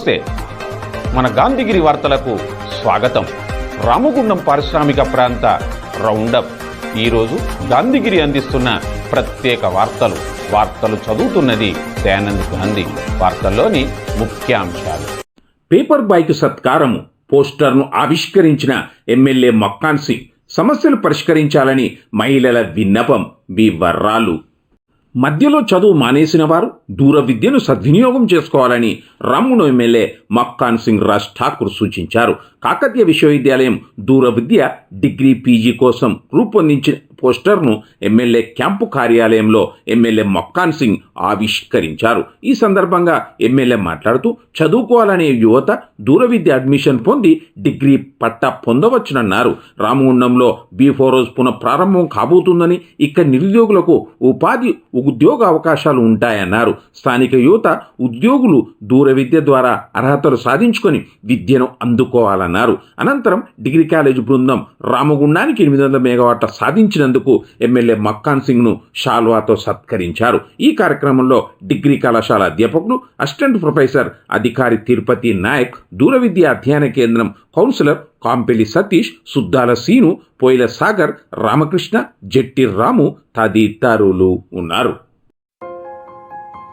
నమస్తే. మన గాంధీగిరి వార్తలకు స్వాగతం. రామగుండం పారిశ్రామిక ప్రాంత రౌండప్. ఈరోజు గాంధీగిరి అందిస్తున్న ప్రత్యేక వార్తలు. వార్తలు చదువుతున్నది దయానంద్ గాంధీ. వార్తల్లోని ముఖ్యాంశాలు. పేపర్ బైక్ సత్కారము పోస్టర్ను ఆవిష్కరించిన ఎమ్మెల్యే మక్కాన్ సింగ్ సమస్యలు పరిష్కరించాలని మహిళల విన్నపం వి వర్రాలు మధ్యలో చదువు మానేసిన వారు దూర విద్యను సద్వినియోగం చేసుకోవాలని రామును ఎమ్మెల్యే మక్కాన్ సింగ్ రాజ్ ఠాకూర్ సూచించారు. కాకతీయ విశ్వవిద్యాలయం దూర విద్య డిగ్రీ పీజీ కోసం రూపొందించిన పోస్టర్ను ఎమ్మెల్యే క్యాంపు కార్యాలయంలో ఎమ్మెల్యే మక్కాన్ సింగ్ ఆవిష్కరించారు. ఈ సందర్భంగా ఎమ్మెల్యే మాట్లాడుతూ చదువుకోవాలనే యువత దూర విద్య అడ్మిషన్ పొంది డిగ్రీ పట్టా పొందవచ్చునన్నారు. రామగుండంలో బీఫోరోజ్ పునఃప్రారంభం పునః ప్రారంభం కాబోతుందని ఇక్కడ నిరుద్యోగులకు ఉపాధి ఉద్యోగ అవకాశాలు ఉంటాయన్నారు. స్థానిక యువత ఉద్యోగులు దూర విద్య ద్వారా అర్హతలు సాధించుకొని విద్యను అందుకోవాలన్నారు. అనంతరం డిగ్రీ కాలేజ్ బృందం రామగుండానికి ఎనిమిది వందల మెగావాట్ల సాధించినందుకు ఎమ్మెల్యే మక్కాన్ సింగ్ను షాల్వాతో సత్కరించారు. ఈ కార్యక్రమంలో డిగ్రీ కళాశాల అధ్యాపకులు అసిస్టెంట్ ప్రొఫెసర్ అధికారి తిరుపతి నాయక్ దూర విద్య అధ్యయన కేంద్రం కౌన్సిలర్ కాంపెల్లి సతీష్ సుద్దాల సీను పోయిల సాగర్ రామకృష్ణ జట్టి రాము తదితరులు ఉన్నారు.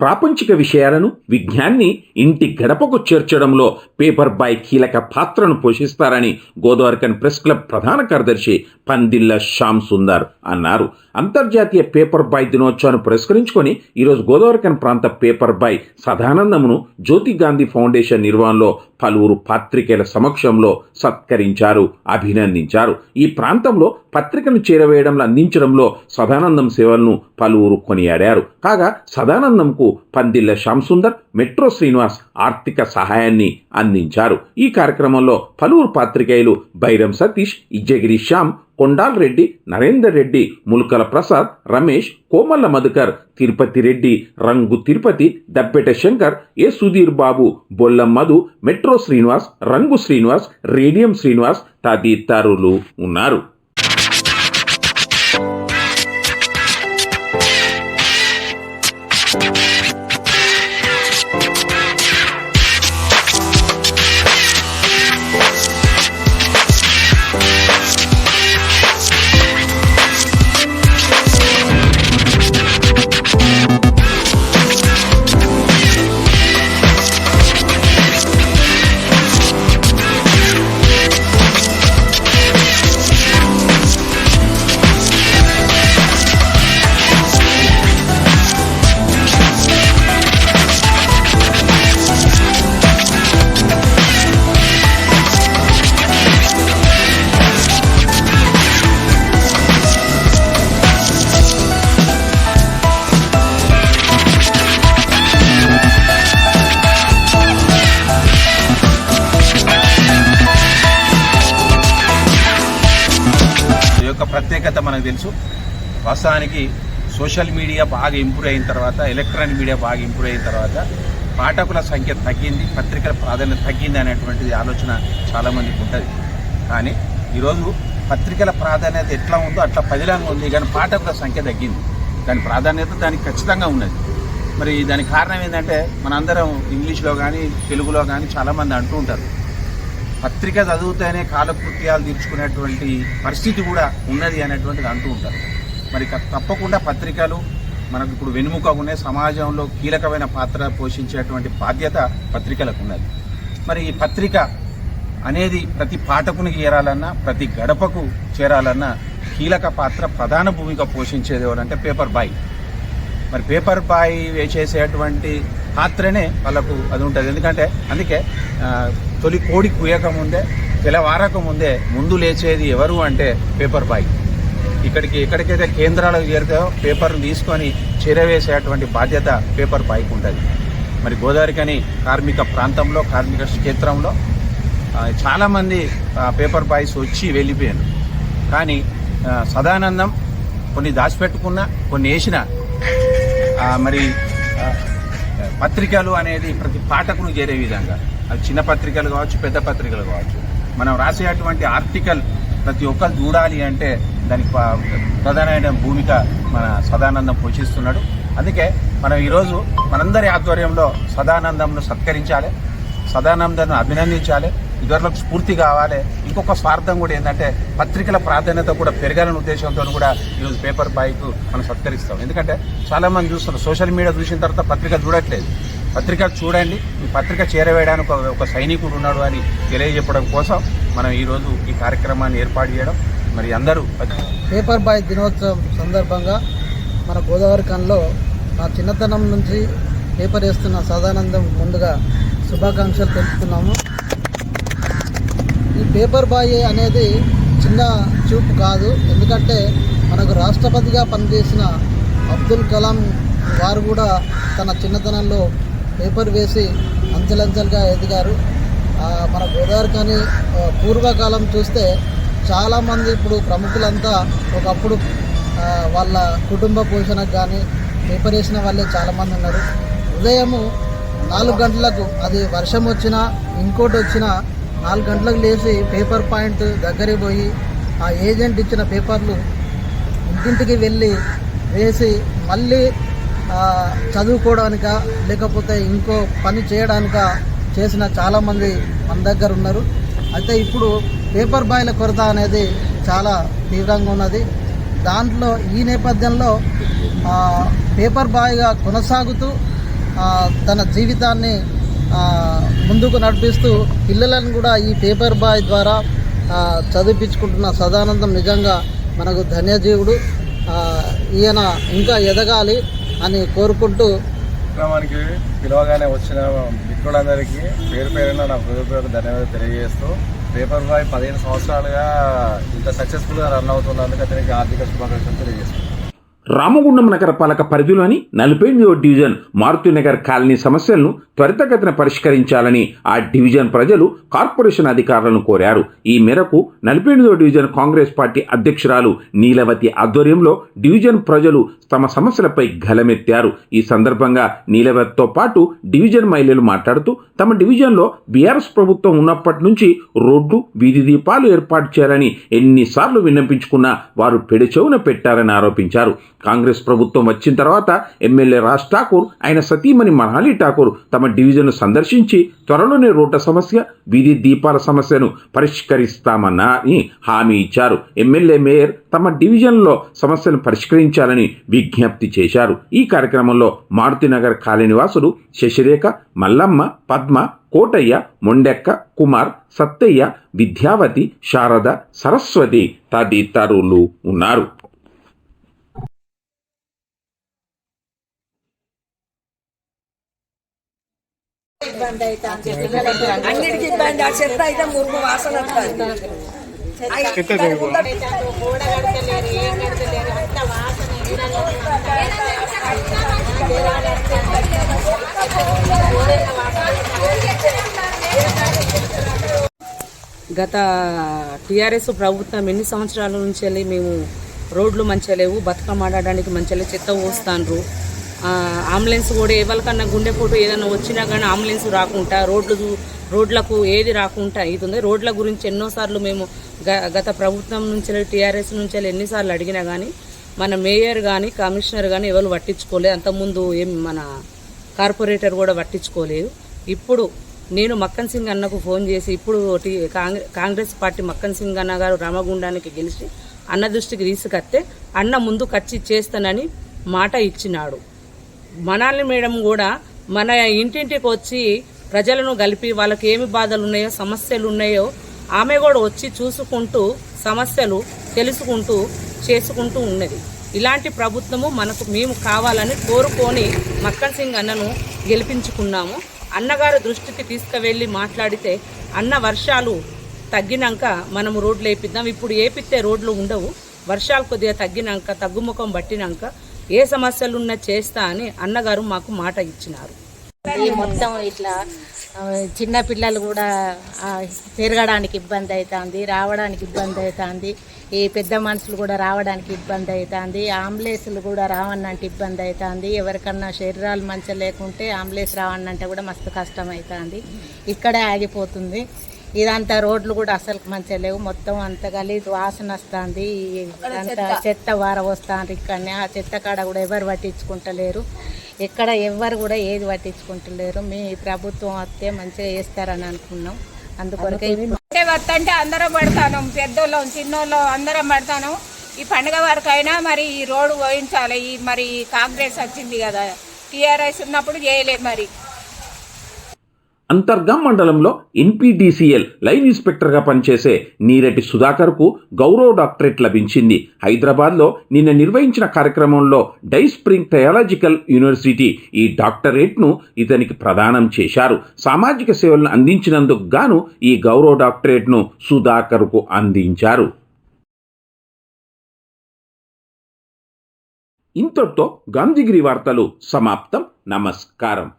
ప్రాపంచిక విషయాలను విజ్ఞాన్ని ఇంటి గడపకు చేర్చడంలో పేపర్ బాయ్ కీలక పాత్రను పోషిస్తారని గోదావరికన్ ప్రెస్ క్లబ్ ప్రధాన కార్యదర్శి పందిల్ల శ్యామ్ సుందర్ అన్నారు. అంతర్జాతీయ పేపర్ బాయ్ దినోత్సవాన్ని పురస్కరించుకొని ఈరోజు గోదావరికన్ ప్రాంత పేపర్ బాయ్ సదానందమును జ్యోతి గాంధీ ఫౌండేషన్ నిర్వహణలో పలువురు పాత్రికేయుల సమక్షంలో సత్కరించారు అభినందించారు. ఈ ప్రాంతంలో పత్రికను చేరవేయడంలో అందించడంలో సదానందం సేవలను పలువురు కొనియాడారు. కాగా సదానందంకు పందిళ్ళ శ్యాంసుందర్ మెట్రో శ్రీనివాస్ ఆర్థిక సహాయాన్ని అందించారు. ఈ కార్యక్రమంలో పలువురు పాత్రికేయులు Bairam Satish Izzagiri Shyam Kondal Reddy Narender Reddy Mulkala Prasad Ramesh Komalla Madhukar Tirupati Reddy Rangu Tirupati Dappeta Shankar A Sudheer Babu Bolla Madhu metro Srinivas Rangu Srinivas radium Srinivas తదితరులు ఉన్నారు. మనకు తెలుసు. వాస్తవానికి సోషల్ మీడియా బాగా ఇంప్రూవ్ అయిన తర్వాత ఎలక్ట్రానిక్ మీడియా బాగా ఇంప్రూవ్ అయిన తర్వాత పాఠకుల సంఖ్య తగ్గింది పత్రికల ప్రాధాన్యత తగ్గింది అనేటువంటిది ఆలోచన చాలామందికి ఉంటుంది. కానీ ఈరోజు పత్రికల ప్రాధాన్యత ఎట్లా ఉందో అట్లా పదిలాగా ఉంది. కానీ పాఠకుల సంఖ్య తగ్గింది. దాని ప్రాధాన్యత దానికి ఖచ్చితంగా ఉన్నది. మరి దానికి కారణం ఏంటంటే మనందరం ఇంగ్లీష్లో కానీ తెలుగులో కానీ చాలామంది అంటూ ఉంటారు. పత్రిక చదివితేనే కాలకృత్యాలు తీర్చుకునేటువంటి పరిస్థితి కూడా ఉన్నది అనేటువంటిది అంటూ ఉంటారు. మరి తప్పకుండా పత్రికలు మనకు ఇప్పుడు వెనుముక ఉన్న సమాజంలో కీలకమైన పాత్ర పోషించేటువంటి బాధ్యత పత్రికలకు ఉన్నది. మరి ఈ పత్రిక అనేది ప్రతి పాఠకునికి చేరాలన్నా ప్రతి గడపకు చేరాలన్నా కీలక పాత్ర ప్రధాన భూమిక పోషించేది ఎవరంటే పేపర్ బాయ్. మరి పేపర్ బాయ్ చేసేటువంటి పాత్రనే వాళ్ళకు అది ఉంటుంది. ఎందుకంటే అందుకే తొలి కోడి కుయకముందే ముందే ముందే ముందు లేచేది ఎవరు అంటే పేపర్ బాయ్. ఇక్కడికి ఎక్కడికైతే కేంద్రాలకు చేరుతాయో పేపర్ను తీసుకొని చేరవేసేటువంటి బాధ్యత పేపర్ బాయ్కి ఉంటుంది. మరి గోదావరికని కార్మిక ప్రాంతంలో కార్మిక క్షేత్రంలో చాలామంది పేపర్ బాయ్స్ వచ్చి వెళ్ళిపోయారు. కానీ సదానందం కొన్ని దాచిపెట్టుకున్నా కొన్ని వేసిన మరి పత్రికలు అనేది ప్రతి పాఠకును చేరే విధంగా. అది చిన్న పత్రికలు కావచ్చు పెద్ద పత్రికలు కావచ్చు. మనం రాసేటువంటి ఆర్టికల్ ప్రతి ఒక్కరు చూడాలి అంటే దానికి ప్రధానమైన భూమిక మన సదానందం పోషిస్తున్నాడు. అందుకే మనం ఈరోజు మనందరి ఆధ్వర్యంలో సదానందంను సత్కరించాలి సదానందను అభినందించాలి. ఇతరులకు స్ఫూర్తి కావాలి. ఇంకొక స్వార్థం కూడా ఏంటంటే పత్రికల ప్రాధాన్యత కూడా పెరగాలనే ఉద్దేశంతో కూడా ఈరోజు పేపర్ బాయ్కు మనం సత్కరిస్తాం. ఎందుకంటే చాలా మంది చూస్తున్నారు సోషల్ మీడియా చూసిన తర్వాత పత్రిక చూడట్లేదు. పత్రిక చూడండి ఈ పత్రిక చేరవేయడానికి ఒక- సైనికుడు ఉన్నాడు అని తెలియజెప్పడం కోసం మనం ఈరోజు ఈ కార్యక్రమాన్ని ఏర్పాటు చేయడం. మరి అందరూ పేపర్ బాయ్ దినోత్సవం సందర్భంగా మన గోదావరి కన్లో నా చిన్నతనం నుంచి పేపర్ వేస్తున్న సదానందం ముందుగా శుభాకాంక్షలు తెలుపుతున్నాము. పేపర్ బాయ్ అనేది చిన్న చూపు కాదు. ఎందుకంటే మనకు రాష్ట్రపతిగా పనిచేసిన అబ్దుల్ కలాం వారు కూడా తన చిన్నతనంలో పేపర్ వేసి అంచెలంచెలుగా ఎదిగారు. మన గోదావరి కానీ పూర్వకాలం చూస్తే చాలామంది ఇప్పుడు ప్రముఖులంతా ఒకప్పుడు వాళ్ళ కుటుంబ పోషణకు కానీ పేపర్ వేసిన వాళ్ళే చాలామంది ఉన్నారు. ఉదయము నాలుగు గంటలకు అది వర్షం వచ్చినా ఇంకోటి వచ్చినా నాలుగు గంటలకు లేచి పేపర్ పాయింట్ దగ్గరికి పోయి ఆ ఏజెంట్ ఇచ్చిన పేపర్లు ఇంటింటికి వెళ్ళి వేసి మళ్ళీ చదువుకోవడానిక లేకపోతే ఇంకో పని చేయడానిక చేసిన చాలామంది మన దగ్గర ఉన్నారు. అయితే ఇప్పుడు పేపర్ బాయ్ల కొరత అనేది చాలా తీవ్రంగా ఉన్నది. దాంట్లో ఈ నేపథ్యంలో పేపర్ బాయ్గా కొనసాగుతూ తన జీవితాన్ని ముందుకు నడిపిస్తూ పిల్లలను కూడా ఈ పేపర్ బాయ్ ద్వారా చదివించుకుంటున్న సదానందం నిజంగా మనకు ధన్యజీవుడు. ఈయన ఇంకా ఎదగాలి అని కోరుకుంటూ కార్యక్రమానికి పిలవగానే వచ్చిన మిత్రులందరికీ పేరు పేరున నా హృదయపూర్వక ధన్యవాదాలు తెలియజేస్తూ పేపర్ బాయ్ పదిహేను సంవత్సరాలుగా ఇంత సక్సెస్ఫుల్గా రన్ అవుతున్నందుకు అతనికి ఆర్థిక శుభాకాంక్షలు తెలియజేస్తున్నాను. రామగుండం నగరపాలక పరిధిలోని నలభై ఎనిమిదవ డివిజన్ మారుతినగర్ కాలనీ సమస్యలను త్వరితగతిన పరిష్కరించాలని ఆ డివిజన్ ప్రజలు కార్పొరేషన్ అధికారులను కోరారు. ఈ మేరకు నలభై ఎనిమిదవ డివిజన్ కాంగ్రెస్ పార్టీ అధ్యక్షురాలు నీలవతి ఆధ్వర్యంలో డివిజన్ ప్రజలు తమ సమస్యలపై గలమెత్తారు ఈ సందర్భంగా నీలవతితో పాటు డివిజన్ మహిళలు మాట్లాడుతూ తమ డివిజన్లో బీఆర్ఎస్ ప్రభుత్వం ఉన్నప్పటి నుంచి రోడ్లు వీధి దీపాలు ఏర్పాటు చేయాలని ఎన్నిసార్లు విన్నపించుకున్నా వారు పెడచెవున పెట్టారని ఆరోపించారు. కాంగ్రెస్ ప్రభుత్వం వచ్చిన తర్వాత ఎమ్మెల్యే రాజ్ ఠాకూర్ ఆయన సతీమణి మనాలి ఠాకూర్ తమ డివిజన్ను సందర్శించి త్వరలోనే రోడ్ల సమస్య వీధి దీపాల సమస్యను పరిష్కరిస్తామని హామీ ఇచ్చారు. ఎమ్మెల్యే మేయర్ తమ డివిజన్లో సమస్యను పరిష్కరించాలని విజ్ఞప్తి చేశారు. ఈ కార్యక్రమంలో మారుతినగర్ కాలనివాసులు శశిరేఖ మల్లమ్మ పద్మ కోటయ్య మొండెక్క కుమార్ సత్తయ్య విద్యావతి శారద సరస్వతి తదితరులు ఉన్నారు. అన్నిటికీ ఇబ్బంది ఆ చెత్త అయితే మురుగు వాసన వస్తుంది. గత టీఆర్ఎస్ ప్రభుత్వం ఎన్ని సంవత్సరాల నుంచి వెళ్ళి మేము రోడ్లు మంచిగా లేవు బతుకమ్మ ఆడడానికి మంచిగా లేవు, చెత్త పోస్తాండ్రు. అంబులెన్స్ కూడా ఎవరికన్నా గుండెపోటు ఏదైనా వచ్చినా కానీ అంబులెన్స్ రాకుండా రోడ్లు రోడ్లకు ఏది రాకుండా అవుతుంది. రోడ్ల గురించి ఎన్నోసార్లు మేము గ- గత ప్రభుత్వం నుంచి టీఆర్ఎస్ నుంచి వెళ్ళి ఎన్నిసార్లు అడిగినా కానీ మన మేయర్ కానీ కమిషనర్ కానీ ఎవరు పట్టించుకోలేదు అంతకుముందు ఏం మన కార్పొరేటర్ కూడా పట్టించుకోలేదు. ఇప్పుడు నేను మక్కన్ సింగ్ అన్నకు ఫోన్ చేసి ఇప్పుడు టీ కాంగ్రె- కాంగ్రెస్ పార్టీ మక్కన్ సింగ్ అన్న గారు రామగుండానికి గెలిచి అన్న దృష్టికి తీసుకొస్తే అన్న ముందు ఖర్చు చేస్తానని మాట ఇచ్చినాడు. మనాలి మేడం కూడా మన ఇంటింటికి వచ్చి ప్రజలను కలిపి వాళ్ళకి ఏమి బాధలు ఉన్నాయో సమస్యలు ఉన్నాయో ఆమె కూడా వచ్చి చూసుకుంటూ సమస్యలు తెలుసుకుంటూ చేసుకుంటూ ఉన్నది. ఇలాంటి ప్రభుత్వము మనకు మేము కావాలని కోరుకొని మక్కన్ సింగ్ అన్నను గెలిపించుకున్నాము. అన్నగారు దృష్టికి తీసుకువెళ్ళి మాట్లాడితే అన్న వర్షాలు తగ్గినాక మనము రోడ్లు వేపిద్దాం ఇప్పుడు వేపిస్తే రోడ్లు ఉండవు. వర్షాలు కొద్దిగా తగ్గినాక తగ్గుముఖం పట్టినాక ఏ సమస్యలున్నా చేస్తా అని అన్నగారు మాకు మాట ఇచ్చినారు. ఈ మొత్తం ఇట్లా చిన్న పిల్లలు కూడా తిరగడానికి ఇబ్బంది అవుతుంది రావడానికి ఇబ్బంది అవుతుంది ఈ పెద్ద మనుషులు కూడా రావడానికి ఇబ్బంది అవుతుంది ఆంబులెన్స్లు కూడా రావన్నంటే ఇబ్బంది అవుతుంది ఎవరికన్నా శరీరాలు మంచి లేకుంటే అంబులెన్స్ రావన్నంటే కూడా మస్తు కష్టం అవుతుంది ఇక్కడే ఆగిపోతుంది. ఇదంతా రోడ్లు కూడా అసలు మంచిగా లేవు. మొత్తం అంత గలీజ్ వాసన వస్తుంది. అంత చెత్త. వార వస్తుంది ఇక్కడనే. ఆ చెత్త కాడ కూడా ఎవరు పట్టించుకుంటలేరు. ఎక్కడ ఎవరు కూడా ఏది పట్టించుకుంటలేరు. మీ ప్రభుత్వం వస్తే మంచిగా చేస్తారని అనుకున్నాం. అందుకొరకే అంటే వస్తుంటే అందరం పడతాను. పెద్దోళ్ళం చిన్నోళ్ళం అందరం పడతాను. ఈ పండుగ వరకు అయినా మరి ఈ రోడ్డు పోయించాలి. ఈ మరి కాంగ్రెస్ వచ్చింది కదా. టీఆర్ఎస్ ఉన్నప్పుడు చేయలేదు మరి. అంతర్గం మండలంలో ఎన్పీడీసీఎల్ లైన్ ఇన్స్పెక్టర్గా పనిచేసే నీరటి సుధాకర్కు గౌరవ డాక్టరేట్ లభించింది. హైదరాబాద్లో నిన్న నిర్వహించిన కార్యక్రమంలో డై స్ప్రింగ్ థయాలజికల్ యూనివర్సిటీ ఈ డాక్టరేట్ను ఇతనికి ప్రదానం చేశారు. సామాజిక సేవలను అందించినందుకు గాను ఈ గౌరవ డాక్టరేట్ను సుధాకర్కు అందించారు. ఇంతటితో గాంధీగిరి వార్తలు సమాప్తం. నమస్కారం.